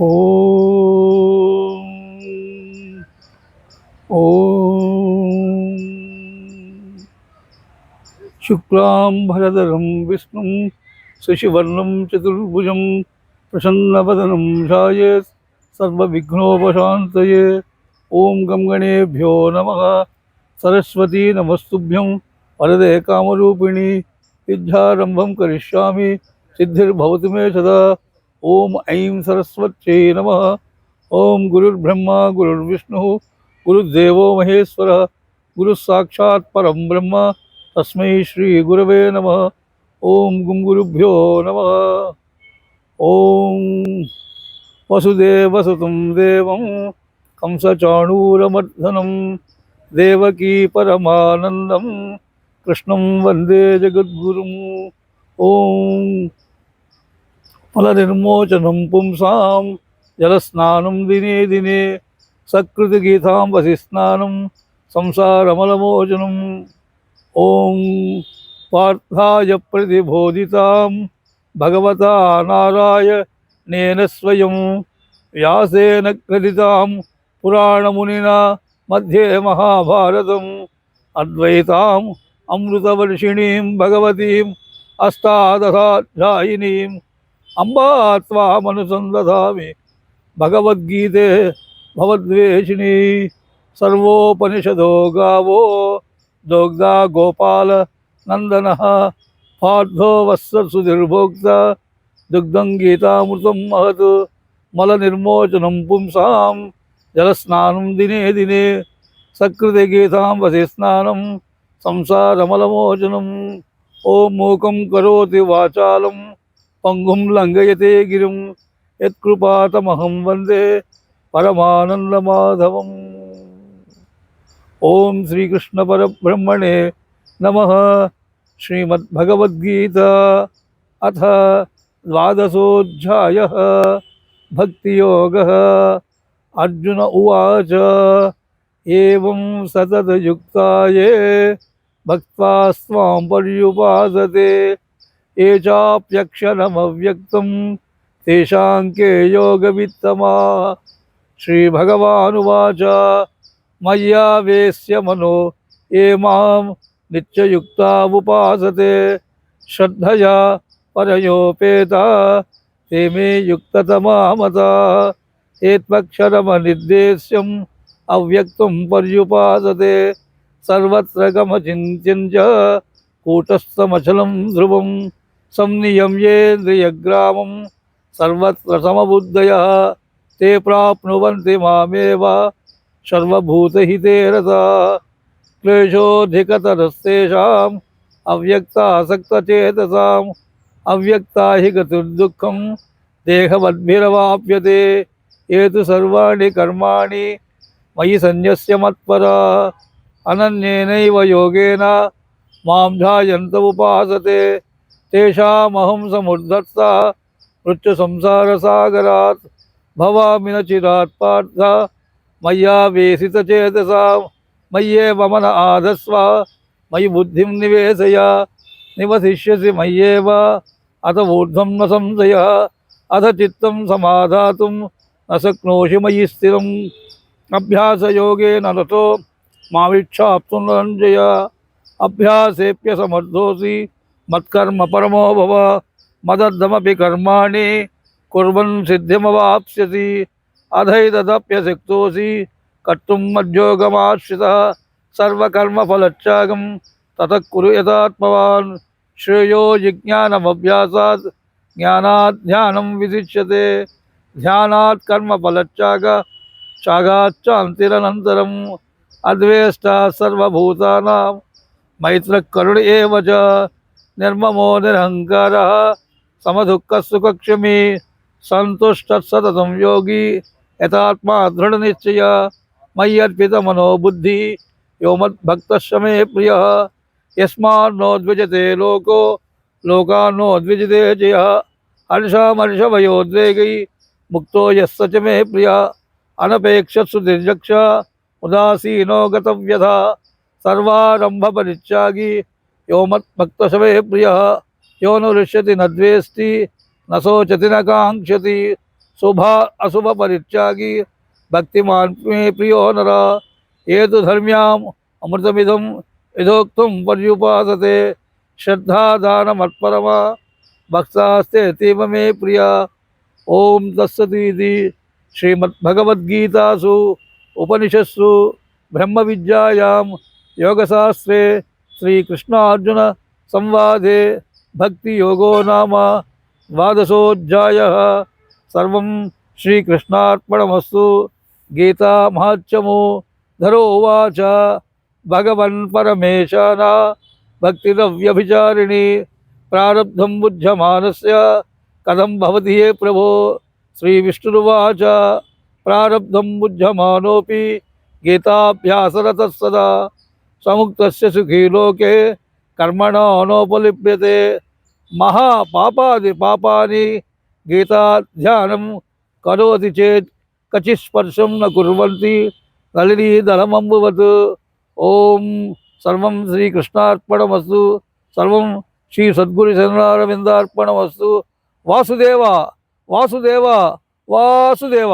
ओम। ओम। शुक्लां भरदरं विष्णुं शशिवर्णं चतुर्भुजं प्रसन्नवदनं शायेत् सर्वविघ्नोपशान्तये। ॐ गं गणेभ्यो नमः। सरस्वती नमस्तुभ्यं। वरदे कामरूपिणी। विद्यारम्भं करिष्यामि। सिद्धिर्भवतु मे सदा। ఓం ఐం సరస్వత్యై నమ. ఓం గురుర్బ్రహ్మ గురుర్విష్ణు గురుదేవో మహేశ్వర గురు సాక్షాత్ పరం బ్రహ్మ తస్మై శ్రీ గురవే నమ. ఓం గుం గురుభ్యో నమ. ఓం వసుదేవసుతం దేవం కంసచాణూరమర్ధనం దేవకీ పరమానందం కృష్ణం వందే జగద్గురుం. ఓం మల నిర్మోచనం పుంసాం జలస్నానం దినే దినే సకృతి గీతాం వసిస్నానం సంసారమలమోచనం ఓం పార్థాయ ప్రతిబోధితాం భగవతా నారాయణేన స్వయం వ్యాసేన క్రదితాం పురాణమునిన మధ్యే మహాభారతం అద్వైతాం అమృతవర్షిణీం భగవతీం అష్టాదశాధ్యాయినీం அம்பாத்வாமனுசந்ததாமி பகவத்கீதே பவத்வேஷினி சர்வோபனிஷதோ காவோ தோக்தா கோபால நந்தன பாட்வோ வஸ்திர்போக்தா துக்தம் கீதாமிருதம் மகத் மல நிர்மோச்சனம் பும்சாம் ஜலஸ்நானம் தினே தினே சக்கிருதி கீதாம் வசி ஸ்நானம் சம்சாரமலமோச்சனம் ஓம் மூக்கம் கரோதி வாச்சாலம் पङ्गुं लङ्घयते गिरिं यत्कृपातमहं वंदे परमानन्दमाधवम् ॐ श्रीकृष्णपरब्रह्मणे नम श्रीमद्भगवद्गीता अथ द्वादशोऽध्यायः भक्तियोगः अर्जुन उवाच एवं सततयुक्ताये भक्ता स्वाम पर्युपासते येषाप्यक्षरमव्यक्तं योग के श्री भगवाच मय्या मनो, ये माँ श्रद्धया परयोपेता, ते मे युक्ततमा मता एत्वक्षरमनिर्देश्यम् अव्यक्तं पर्युपासते। सर्वत्र गमचिन्त्यं च कूटस्थमचलं ध्रुवम्। संनियम्येन्द्र सर्वत्र समबुद्धयः, ते प्राप्नुवन्ति मामेव, सर्वभूतहिते रता क्लेशोऽधिकतरस्तेषाम्, अव्यक्तासक्तचेतसाम्, अव्यक्ता हि गतिर्दुःखं देहवद्भिरवाप्यते ये तु सर्वाणि कर्माणि, मयि सन्न्यस्य मत्परा। अनन्येनैव योगेन माँ ध्यायन्त उपासते तेषामहं समुद्धर्ता मृत्युसंसारसागरात् भवामि न चिरात् पार्थ। मय्या वेशितचेतसां मय्येव मन आधस्व, मयि बुद्धिं निवेशय, निवसिष्यसि मय्येव अथ ऊर्ध्वं न संशयः, अथ चित्तं समाधातुं न शक्नोषि मयि स्थिरम् अभ्यासयोगेन रतो माविच्छाप्तुं रञ्जय। अभ्यासेऽप्यसमर्थोऽसि मत्कर्म परमो भव, मदर्थमपि कर्माणि, कुर्वन् सिद्धिमवाप्स्यसि अधैतदप्यशक्तोऽसि कर्तुं मद्योगमाश्रितः, सर्वकर्मफलत्यागं, ततः कुरु यथात्मवान्, श्रेयो जिज्ञानमभ्यासात् ज्ञानात् ध्यानं विशिष्यते, ध्यानात् कर्मफलत्याग, त्यागाच्चान्तिरनन्तरम्, अद्वेष्टा सर्वभूतानां मैत्रः करुण एव निर्ममो निरहङ्कारः समदुःखसुखक्षमी सन्तुष्टः सततं योगी यथात्मा दृढनिश्चय मय्यर्पितमनो बुद्धिः यो मद्भक्तः मे प्रियः। यस्मान्नो लोको लोकान्नो द्विजते च यः हर्षामर्षभयोद्वेगै, मुक्तो यस्य च मे प्रियः। अनपेक्षत्सु उदासीनो गतव्यथा। यो मत्भक्तशवे प्रियः। यो न ऋष्यति न द्वेष्टि, न शोचति, न काङ्क्षति। शुभ अशुभ परित्यागी। भक्तिमान मे प्रियो नर। ये तो धर्म्याम अमृतमिदम यथोक्तम पर्युपासते। श्रद्धा दान मत्परमा भक्तास्ते तीव मे प्रिया। ओम तत्सतीति श्रीमद्भगवद्गीतासु। उपनिषत्सु। ब्रह्मविद्यायां योगशास्त्रे। శ్రీకృష్ణార్జున సంవాదే భక్తి యోగో నామ ద్వాదశోధ్యాయ సర్వం శ్రీకృష్ణార్పణమస్తు గీతా మహాత్యము ధరోవాచ భగవన్ పరమేశాన భక్తిరవ్యభిచారిణి ప్రారంధం బుధ్యమానస్య కథం భవతి హే ప్రభో శ్రీవిష్ణుర్వాచ ప్రారంధం బుధ్యమానోపి గీతాభ్యాసరతస్సదా సముక్త సుఖీ లోకే కర్మణ అనోపలిప్యతే మహాపాపాది పాపాని గీతాధ్యానం కరోతి చేత్ కచిస్పర్శం న కుర్వంతి దళమంబువత్. ఓం సర్వం శ్రీకృష్ణార్పణమస్తు సర్వం శ్రీ సద్గురు చంద్రారవిందార్పణమస్తు వాసుదేవ వాసుదేవ వాసుదేవ.